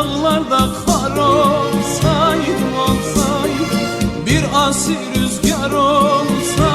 dağlarda kar olsaydım olsaydım. Bir asi rüzgar olsaydım